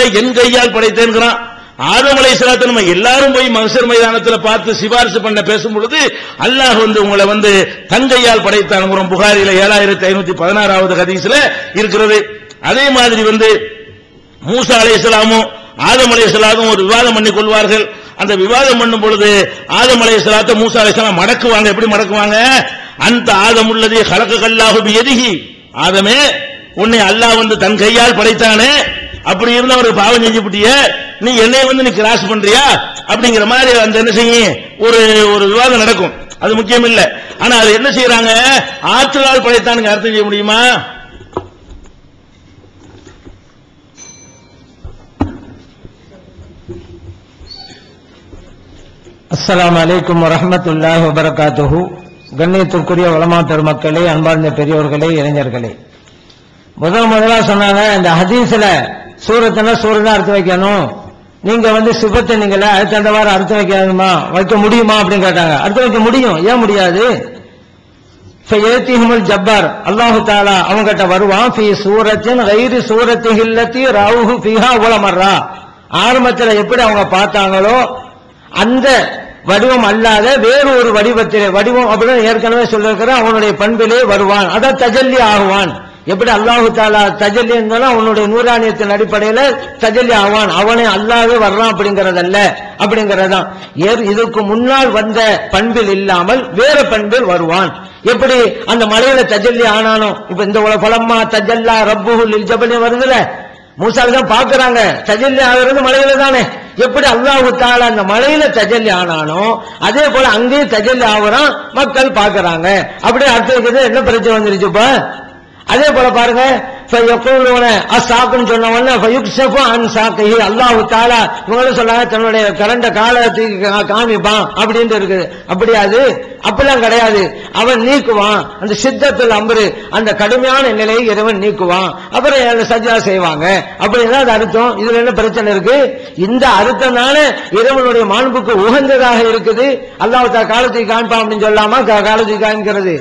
உலகத்தை என் கையால் படைத்தேன்கிறான். ஆதம் அலைஹிஸ்ஸலாத்தை நம்ம எல்லாரும் போய் மகசர் மைதானத்தில் பார்த்து சிபாரிசு பண்ண பேசும் பொழுது அல்லாஹ் வந்து உங்களை வந்து தங்கையால் படைத்தான். புகாரில ஏழாயிரத்தி ஐநூத்தி பதினாறாவது ஹதீஸ்ல இருக்கிறது. அதே மாதிரி வந்து மூசா அலைஹிஸ்ஸலாமும் ஆதம் அலைஹிஸ்ஸலாமும் ஒரு விவாதம் பண்ணி கொள்வார்கள். அந்த விவாதம் பண்ணும் பொழுது ஆதம் அலைஹிஸ்ஸலாத்தை மூசா அலைஹிஸ்ஸலாம் மடக்குவாங்க. எப்படி மடக்குவாங்க? அந்த ஆதம் உள்ளதே கலக்க கல்லாகும் எதுகி ஆதமே உன்னை அல்லாஹ் வந்து தன் கையால் படைத்தானே. அப்படி இருந்த ஒரு பாவம் செஞ்சு விட்டிய நீ என்னை வந்து நீ கிராஸ் பண்றியா? அப்படிங்கிற மாதிரி அந்த என்ன செய்யும் ஒரு ஒரு விவாதம் நடக்கும். அது முக்கியம் இல்ல. ஆனா அது என்ன செய்யறாங்க ஆற்றலால் படைத்தானுங்க. அர்த்தம் செய்ய முடியுமா? அஸ்லாம் அலைக்கும் வரஹ்மத்துல்லாஹி வபரகாத்துஹு. கண்ணியத்திற்குரிய வளமா பெருமக்களே அன்பார்ந்த பெரியோர்களே இளைஞர்களே. முதல் முதலா சொன்னாங்க இந்த ஹதீஸ்ல சூரத்துனா சூரதான் அர்த்தம் வைக்கணும். நீங்க வந்து சுபத்தை நீங்கள அடுத்த அந்த வாரம் அர்த்தம் வைக்கணுமா? வைக்க முடியுமா அப்படின்னு கேட்டாங்க. அர்த்தம் வைக்க முடியும். ஏன் முடியாது? ஃபயத்திஹுமுல் ஜப்பார். அல்லாஹு தாலா அவங்ககிட்ட வருவான். ஃபி சூரத்தின் கைரி சூரத்தி ஹில்லத்தி ரவுஹு ஃபிஹா உலமர்ரா ஆரம்பத்தில் எப்படி அவங்க பார்த்தாங்களோ அந்த வடிவம் அல்லாத வேறு ஒரு வடிவத்திலே வடிவம் அப்படின்னு ஏற்கனவே சொல்லிருக்கிற அவனுடைய பண்பிலே வருவான். அதான் தஜல்லி ஆகுவான். எப்படி அல்லாஹு தாலா தஜல்லி இருந்தாலும் அவனுடைய நூறானியத்தின் அடிப்படையில தஜல்லி ஆவான். அவனே அல்லாவே வர்றான் அப்படிங்கறதல்ல. அப்படிங்கறதான் ஏற்- இதுக்கு முன்னால் வந்த பண்பில் இல்லாமல் வேற பண்பில் வருவான். எப்படி அந்த மலையில தஜல்லி ஆனாலும் இப்ப இந்த உல- பலம்மா தஜல்லா ரப்புஹு லில் ஜபலி வருதுல? மூசால தான் பாக்குறாங்க. தஜல்லி ஆகுறது மலையில தானே. எப்படி அல்லாஹு தால அந்த மலையில தஜல்லி ஆனானோ அதே போல அங்கேயும் தஜல்லி ஆகுறான். மக்கள் பாக்குறாங்க. அப்படியே அர்த்தம் என்ன பிரச்சனை வந்துருச்சு இப்ப? அதே போல பாருங்க ஃபயக்கூலுன சொன்ன உடனே அல்லாஹு தஆலா இவங்களும் தன்னுடைய கரண்ட காலத்துக்கு காமிப்பான் அப்படின்னு இருக்குது. அப்படியா அது அப்படிலாம் கிடையாது. அவன் நீக்குவான். அந்த சித்தத்தில் அம்பரு அந்த கடுமையான நிலையை இறைவன் நீக்குவான். அப்புறம் அந்த சஜ்ஜா செய்வாங்க. அப்படின்னு அது அர்த்தம். இதுல என்ன பிரச்சனை இருக்கு? இந்த அர்த்தம்னால இறைவனுடைய மாண்புக்கு உகந்ததாக இருக்குது. அல்லாஹ் காலத்துக்கு காமிப்பான் அப்படின்னு சொல்லாமா? காலத்துக்கு காமிக்கிறது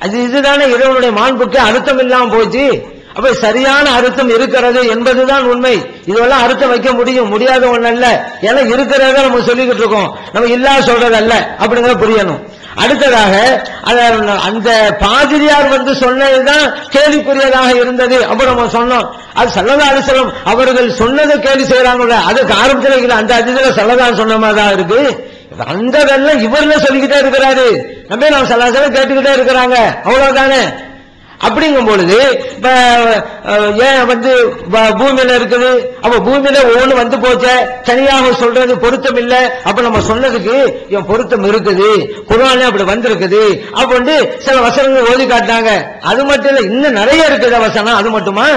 அது இதுதானே இறைவனுடைய மாண்புக்கு அர்த்தம் இல்லாம போச்சு. அப்ப சரியான அர்த்தம் இருக்கிறது என்பதுதான் உண்மை. இதெல்லாம் அர்த்தம் வைக்க முடியும். முடியாத ஒண்ணு அல்ல. ஏன்னா இருக்கிறத நம்ம சொல்லிக்கிட்டு இருக்கோம். நம்ம இல்லாத சொல்றது அல்ல அப்படிங்கறத புரியணும். அடுத்ததாக அந்த பாதிரியார் வந்து சொன்னதுதான் கேள்விக்குரியதாக இருந்தது. அப்ப நம்ம சொன்னோம். அது சல்லதா அலிசலம் அவர்கள் சொன்னதை கேள்வி செய்யறாங்க அதுக்கு ஆரம்பத்தில் அந்த அதிதில சல்லதான் சொன்ன மாதிரி தான் இருக்கு. அந்த இவர்ல சொல்லிக்கிட்டே இருக்கிறாரு? நம்ம நம்ம சல்லாசலம் கேட்டுக்கிட்டே இருக்கிறாங்க. அவ்வளவுதானே? அப்படிங்கும் பொழுது இப்ப ஏன் வந்து பூமியில இருக்குது? அப்ப பூமியில ஒவ்வொன்று வந்து போச்சே. தனியாக சொல்றது பொருத்தம் இல்லை. அப்ப நம்ம சொன்னதுக்கு என் பொருத்தம் இருக்குது. குரானே அப்படி வந்திருக்குது. அப்படின்னு சில வசனங்கள் ஓதி காட்டினாங்க அது மட்டும் இல்ல இன்னும் நிறைய இருக்குது வசனம். அது மட்டுமா?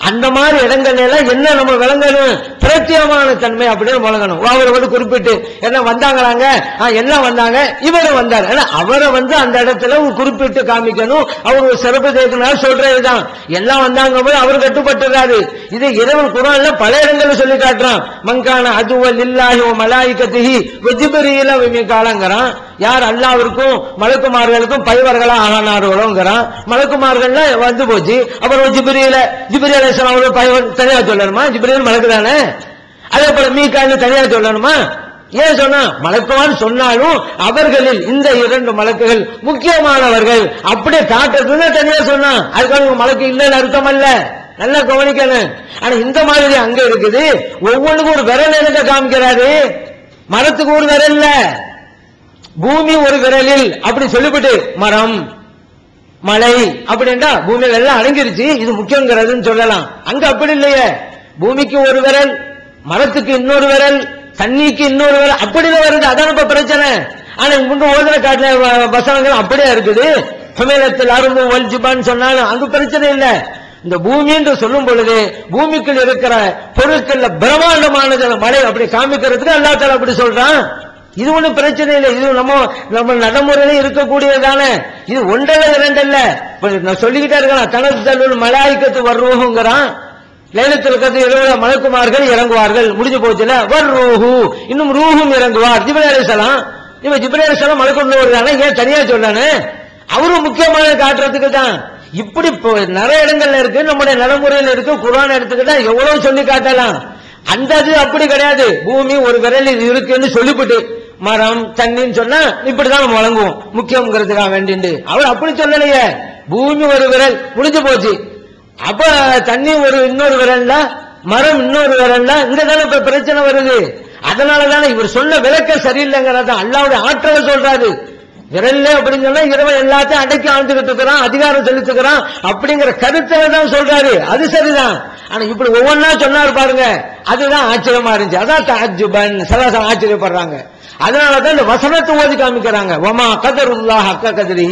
அந்த மாதிரி இடங்கள் எல்லாம் என்ன நம்ம விளங்கணும்? பிரத்தியமான தன்மை அப்படின்னு விளங்கணும். அவரை வந்து குறிப்பிட்டு என்ன வந்தாங்களாங்க? என்ன எல்லாம் வந்தாங்க? இவரை வந்தார். ஏன்னா அவரை வந்து அந்த இடத்துல குறிப்பிட்டு காமிக்கணும். அவர் சிறப்பு தேர்க்கினார் சொல்றதுதான். எல்லாம் வந்தாங்க போது அவர் கட்டுப்பட்டுறாரு. இது இறைவன் குரான்ல பல இடங்கள்ல சொல்லி காட்டுறான். மங்கான அதுவல் இல்லாஹி மலாய்கத்திஹி வெஜிபரியில காலங்கிறான். யார் அல்லாவிற்கும் மலக்குமார்களுக்கும் பைவர்களா ஆனார்களோங்கிறான். மலக்குமார்கள்ல வந்து போச்சு. அப்புறம் ஜிபிரியில ஜிபிரி அலிஸ்லாம் அவர்கள் பைவன் தனியா சொல்லணுமா? ஜிபிரியல் மலக்கு தானே அதே போல மீக்கான்னு தனியா சொல்லணுமா? ஏன் சொன்னா? மலக்குவான் சொன்னாலும் அவர்களில் இந்த இரண்டு மலக்குகள் முக்கியமானவர்கள். அப்படியே காட்டுறதுன்னு தனியா சொன்னான் அதுக்காக மலக்கு இல்லைன்னு அர்த்தம் அல்ல. நல்லா கவனிக்கணும். ஆனா இந்த மாதிரி அங்க இருக்குது. ஒவ்வொன்றுக்கும் ஒரு விரல் எனக்கு காமிக்கிறாரு. மரத்துக்கு ஒரு விரல் இல்லை. பூமி ஒரு விரலில் அப்படி சொல்லிவிட்டு மரம் மலை அப்படின்னா பூமியில எல்லாம் அடங்கிருச்சு இது முக்கியங்கிறதுன்னு சொல்லலாம். அங்க அப்படி இல்லையே. பூமிக்கு ஒரு விரல் மரத்துக்கு இன்னொரு விரல் தண்ணிக்கு இன்னொரு விரல் அப்படிதான் வருது. அதான் இப்ப பிரச்சனை. ஆனா முன்பு ஓதன காட்டுல வ- வசனங்கள் அப்படியே இருக்குது. சுமேலத்தில் அரும்பு வலிச்சுப்பான்னு சொன்னாலும் அங்க பிரச்சனை இல்லை. இந்த பூமி என்று சொல்லும் பொழுது பூமிக்குள் இருக்கிற பொருட்கள்ல பிரம்மாண்டமானது மழை அப்படி காமிக்கிறதுக்கு அல்லா அப்படி சொல்றான். இது ஒன்றும் பிரச்சனை இல்லை. இது நம்ம நம்ம நடைமுறையில இருக்கக்கூடியதானே இது ஒன்றல்ல இரண்டல்ல. நான் சொல்லிக்கிட்டே இருக்கலாம். தனது தள்ளுள் மலாய்க்கத்து வர்றூஹுங்கிறான் லைலத்தில் கத்து இரவுல மலக்குமார்கள் இறங்குவார்கள். முடிஞ்சு போச்சுல? வர் ரூஹு இன்னும் ரூஹும் இறங்குவார். ஜிப்ரே அலிசலாம் இவன் ஜிப்ரே அலிசலாம் மலக்குள்ள வருதானே ஏன் தனியா சொல்றானே அவரும் முக்கியமான காட்டுறதுக்கு தான். இப்படி இப்போ நிறைய இடங்கள்ல இருக்கு. நம்முடைய நடைமுறையில இருக்கு. குரான் எடுத்துக்கிட்டா எவ்வளவு சொல்லி காட்டலாம். அந்த அது அப்படி கிடையாது. பூமி ஒரு விரலில் இருக்குன்னு சொல்லிவிட்டு மரம் தண்ணின்னு சொன்னா இப்படிதான் நம்ம வழங்குவோம். முக்கியம்ங்கிறதுக்காக வேண்டிண்டு. அவர் அப்படி சொல்லலையே. பூமி ஒரு விரல் முடிஞ்சு போச்சு. அப்ப தண்ணி ஒரு இன்னொரு விரல்ல மரம் இன்னொரு விரல்ல இங்க தானே இப்ப பிரச்சனை வருது. அதனால தானே இவர் சொன்ன விளக்க சரியில்லைங்கிறத அல்லாவுடைய ஆற்றலை சொல்றாரு. விரல்ல அப்படின்னு சொன்னா இறைவன் எல்லாத்தையும் அடக்கி ஆழ்ந்துகிட்டு இருக்கிறான் அதிகாரம் செலுத்துக்கிறான் அப்படிங்கிற கருத்தை தான் சொல்றாரு. அது சரிதான். ஆனா இப்படி ஒவ்வொன்னா சொன்னாரு பாருங்க. அதுதான் ஆச்சரியமா இருந்துச்சு. அதான் தாஜுபன் சலாசம் ஆச்சரியப்படுறாங்க. அதனாலதான் இந்த வசனத்தை ஓதி காமிக்கிறாங்க. ஒமா கதருல்லாஹ் அக்க கதிரி.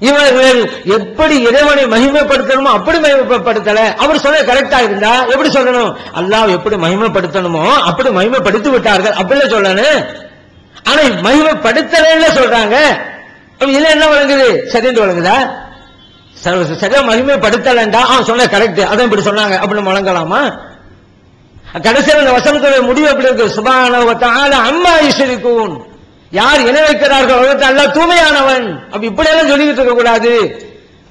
இவர்கள் எப்படி இறைவனை மகிமைப்படுத்தணுமோ அப்படி மகிமைப்படுத்தல. அவர் சொல்ல கரெக்டா இருந்தா எப்படி சொல்லணும்? அல்லாஹ் எப்படி மகிமைப்படுத்தணுமோ அப்படி மகிமைப்படுத்தி விட்டார்கள். அப்படிலாம் சொல்லணும். ஆனா மகிமைப்படுத்தலைன்னு சொல்றாங்க. அப்ப இதுல என்ன வழங்குது? சரிந்து வழங்குதா? சரியா மகிமைப்படுத்தலண்டா ஆ சொன்ன கரெக்ட் அதான் இப்படி சொன்னாங்க. அப்படின்னு வழங்கலாமா? கடைசியில் இந்த வசனத்துடைய முடிவு எப்படி இருக்கு? சுபான அம்மா ஈஸ்வரிக்கும். யார் இணை வைக்கிறார்கள் அல்ல தூய்மையானவன். அப்படி இப்படி எல்லாம் சொல்லிக்கிட்டு இருக்க கூடாது.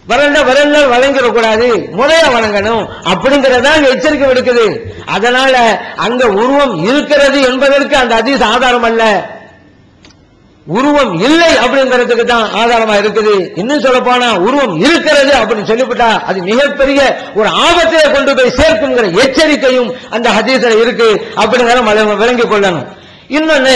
வரல வரல வழங்கிட கூடாது. முறையா வழங்கணும். அப்படிங்கறதா அங்க எச்சரிக்கை விடுக்குது. அதனால அங்க உருவம் இருக்கிறது என்பதற்கு அந்த அதிச ஆதாரம் அல்ல. உருவம் இல்லை அப்படிங்கிறதுக்கு தான் ஆதாரமா இருக்குது. இன்னும் சொல்ல போனா உருவம் இருக்கிறது அப்படின்னு சொல்லிவிட்டா அது மிகப்பெரிய ஒரு ஆபத்தை கொண்டு போய் சேர்க்குங்கிற எச்சரிக்கையும் அந்த ஹதீசில் இருக்கு அப்படிங்கிற விளங்கி விளங்கிக் கொள்ளணும். இன்னொன்னு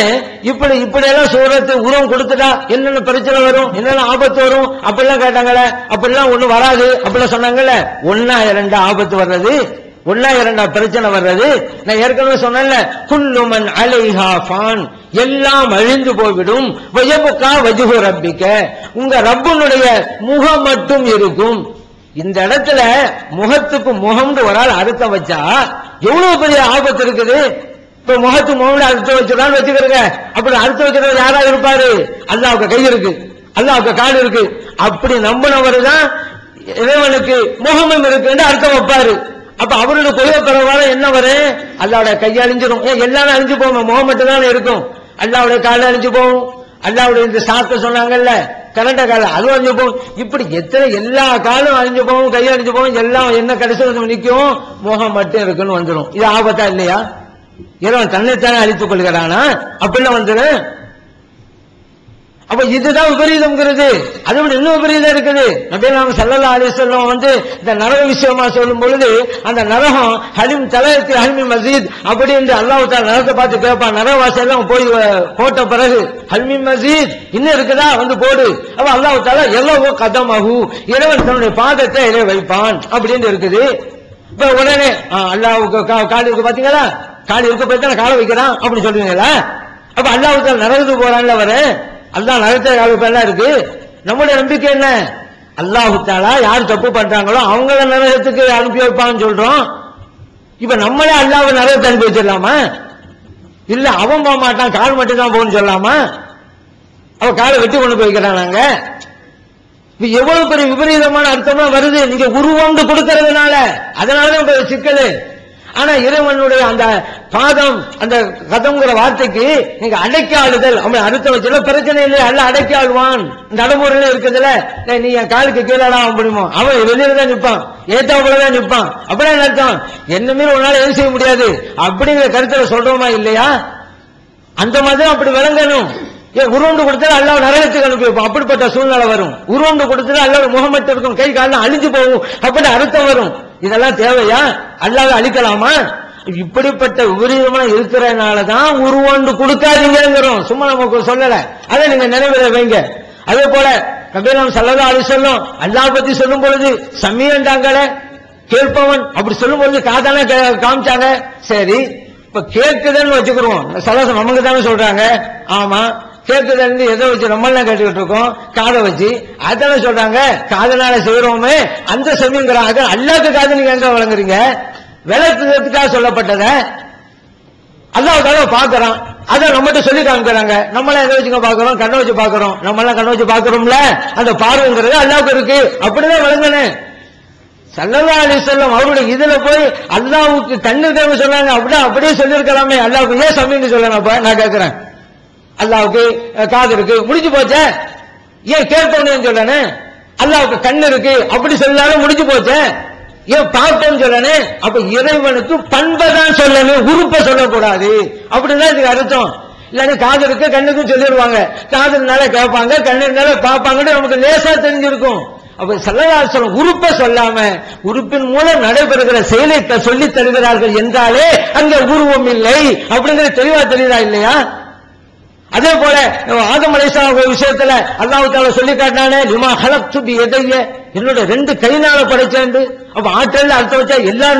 இப்படி இப்படி எல்லாம் சூரத்து உருவம் கொடுத்துட்டா என்னென்ன பிரச்சனை வரும் என்னென்ன ஆபத்து வரும்? அப்படிலாம் கேட்டாங்களே அப்படிலாம் ஒண்ணு வராது அப்படிலாம் சொன்னாங்கல்ல. ஒன்னா இரண்டா ஆபத்து வர்றது உள்ள இரண்டா பிரச்சனை வர்றது? நான் ஏற்கனவே சொன்னேன்ல குல்லுமன் அலைஹா ஃபான். எல்லாம் அழிந்து போய்விடும். வயபுக்கா வஜுகு ரப்பிக்க. உங்க ரப்பனுடைய முகம் மட்டும் இருக்கும். இந்த இடத்துல முகத்துக்கு முகம்னு ஒரு ஆள் அறுத்த வச்சா எவ்வளவு பெரிய ஆபத்து இருக்குது? இப்ப முகத்து முகம்னு அறுத்து வச்சுதான் வச்சுக்கிறங்க. அப்படி அறுத்து வச்சுக்கிறது யாரா இருப்பாரு? அல்லாவுக்கு கை இருக்கு. அல்லாவுக்கு கால் இருக்கு. அப்படி நம்பினவர் தான் இறைவனுக்கு முகமும் இருக்குன்னு அர்த்தம் வைப்பாரு. அப்ப அவருடைய கொள்கை பரவாயில்ல என்ன வரும் அல்லாவுடைய கையை அழிஞ்சிடும் ஏன் எல்லாரும் அழிஞ்சு போகும் முகம் மட்டும் தானே இருக்கும். அல்லாவுடைய காலை அழிஞ்சு போகும் அல்லாவுடைய இந்த சாக்க சொன்னாங்கல்ல கரண்ட காலம் அது அழிஞ்சு போகும் இப்படி எத்தனை எல்லா காலும் அழிஞ்சு போகும் கை அழிஞ்சு போகும் எல்லாம் என்ன கடைசி வந்து நிற்கும் முகம் மட்டும் இருக்குன்னு வந்துடும் இது ஆபத்தா இல்லையா? இறைவன் தன்னைத்தானே அழித்துக் கொள்கிறானா? அப்படிலாம் வந்துடும் அப்ப இதுதான் விபரீதம்ங்கிறது. அதை விட இன்னும் விபரீதம் இருக்குது. நபி நாம சல்லல்லா செல்லம் வந்து இந்த நரக விஷயமா சொல்லும் பொழுது அந்த நரகம் ஹலிம் தலையத்தில் ஹலிமி மசீத் அப்படி என்று அல்லாஹ் நரத்தை பார்த்து கேட்பான். நரகவாசி எல்லாம் போய் போட்ட பிறகு ஹல்மி மசீத் இன்னும் இருக்குதா? வந்து போடு. அப்ப அல்லாஹ் தாலா எல்லவோ கதமாகு இறைவன் தன்னுடைய பாதத்தை இறை வைப்பான். அப்படின்னு இருக்குது. இப்ப உடனே ஆ, அல்லாஹ்வுக்கு கா- இருக்கு பாத்தீங்களா? கால் இருக்க போய் தான் காலை வைக்கிறான். அப்படின்னு சொல்லுவீங்களா அப்ப அல்லாஹ் நரகத்துக்கு போறான்ல அவரு. அதுதான் நரகத்தை கால் இருக்கு? நம்மளுடைய நம்பிக்கை என்ன? அல்லாஹுத்தாலா யார் தப்பு பண்றாங்களோ அவங்கள நரகத்துக்கு அனுப்பி வைப்பான்னு சொல்றோம். இப்ப நம்மளே அல்லாஹ் நரகத்தை அனுப்பி வச்சிடலாமா? இல்ல அவன் போக மாட்டான் கால் மட்டும் தான் போகணும்னு சொல்லாமா அவன் காலை வெட்டி கொண்டு போய்க்கிறான் நாங்க. இப்ப எவ்வளவு பெரிய விபரீதமான அர்த்தமா வருது. நீங்க உருவம் கொடுக்கறதுனால. அதனாலதான் சிக்கல். ஆனா இறைவனுடைய அந்த பாதம் அந்த கதம்ங்கிற வார்த்தைக்கு நீங்க அடக்கி ஆளுதல் அவன் அடுத்த வச்சுல பிரச்சனை இல்லை அல்ல அடக்கி ஆளுவான் நடைமுறையில இருக்கிறதுல நீ என் காலுக்கு கீழடா முடியுமோ? அவன் வெளியில தான் நிற்பான் ஏத்தாப்புல நிற்பான் நிப்பான். அப்படியே அர்த்தம்? என்னமே உன்னால எது செய்ய முடியாது. அப்படிங்கிற கருத்துல சொல்றோமா இல்லையா? அந்த மாதிரி அப்படி விளங்கணும். ஏன் உருவண்டு கொடுத்தா அல்லாஹ் நரகத்துக்கு அனுப்பி வைப்போம் அப்படிப்பட்ட சூழ்நிலை வரும். உருவண்டு கொடுத்தா அல்லாஹ் முகமட்டு இருக்கும் கை காலம் அழிஞ்சு போகும். அப்படின்னு அர்த்தம் வரும். இதெல்லாம் தேவையா? அல்லாத அழிக்கலாமா? இப்படிப்பட்ட விபரீதமா இருக்கிறதுனால தான் உருவாண்டு கொடுக்காதீங்கிறோம் சும்மா நமக்கு சொல்லல. அதை நீங்க நினைவில் வைங்க. அதே போல கபீரம் சல்லதா அலி சொல்லும் அல்லாஹ் பத்தி சொல்லும் பொழுது சமீண்டாங்களே கேட்பவன் அப்படி சொல்லும் பொழுது காதான கே- காமிச்சாங்க. சரி இப்ப கேட்குதுன்னு வச்சுக்கிறோம் சலசம் நமக்கு தானே சொல்றாங்க. ஆமா. கேட்குதுன்னு எதை வச்சு ரொம்ப நாள் கேட்டுக்கிட்டு இருக்கோம் காதை வச்சு. அதானே சொல்றாங்க? காதனால செய்யறோமே அந்த செவிங்கிறாங்க அல்லாத காது நீங்க எங்க வழங்குறீங்க? விளக்குறதுக்காக சொல்லப்பட்டத. அல்லாவுக்காக பாக்குறான் அதை நம்மகிட்ட சொல்லி காமிக்கிறாங்க. நம்மளாம் எதை வச்சுங்க பாக்குறோம் கண்ணை வச்சு பாக்குறோம் நம்மளாம் கண்ணை வச்சு பாக்குறோம்ல அந்த பார்வைங்கிறது அல்லாவுக்கு இருக்கு. அப்படிதான் விளங்குனேன் சல்லல்லா அலிசல்லம் அவருடைய இதுல போய் அல்லாவுக்கு கண்ணு தேவை சொன்னாங்க. அப்படின்னு அப்படியே சொல்லியிருக்கலாமே. அல்லாவுக்கு ஏன் சமீன்னு சொல்லணும் அப்ப? நான் கேட்கிறேன் அல்லாவுக்கு காது இருக்கு முடிஞ்சு போச்சே? ஏன் கேட்கணும்னு சொல்லணும் அல்லாவுக்கு கண்ணு இருக்கு அப்படி சொல்லாலும் முடிஞ்சு போச்ச? ஏன் பார்த்தேன்னு சொல்லணும் அப்ப இறைவனுக்கு பண்பை தான் சொல்லணும் உறுப்பை சொல்லக்கூடாது. அப்படிதான் இதுக்கு அர்த்தம். இல்லைன்னா காதலுக்கு கண்ணுக்கும் சொல்லிடுவாங்க. காதல்னால கேட்பாங்க கண்ணுனால பார்ப்பாங்கன்னு நமக்கு லேசா தெரிஞ்சிருக்கும். அப்ப செல்லதாசனம் உறுப்பை சொல்லாம உறுப்பின் மூலம் நடைபெறுகிற செயலை த- சொல்லித் தருகிறார்கள் என்றாலே அங்கே உருவம் இல்லை. அப்படிங்கிற தெளிவா தெரியுதா இல்லையா? அதே போல நம்ம ஆதம் ஒரு விஷயத்துல அல்லாஹ் தால சொல்லி காட்டினானே நிமா ஹலக்து பி எதைய என்னோட ரெண்டு கைனால படைச்சேன் அப்ப ஆற்றல் அர்த்தம் வச்சா எல்லாரும்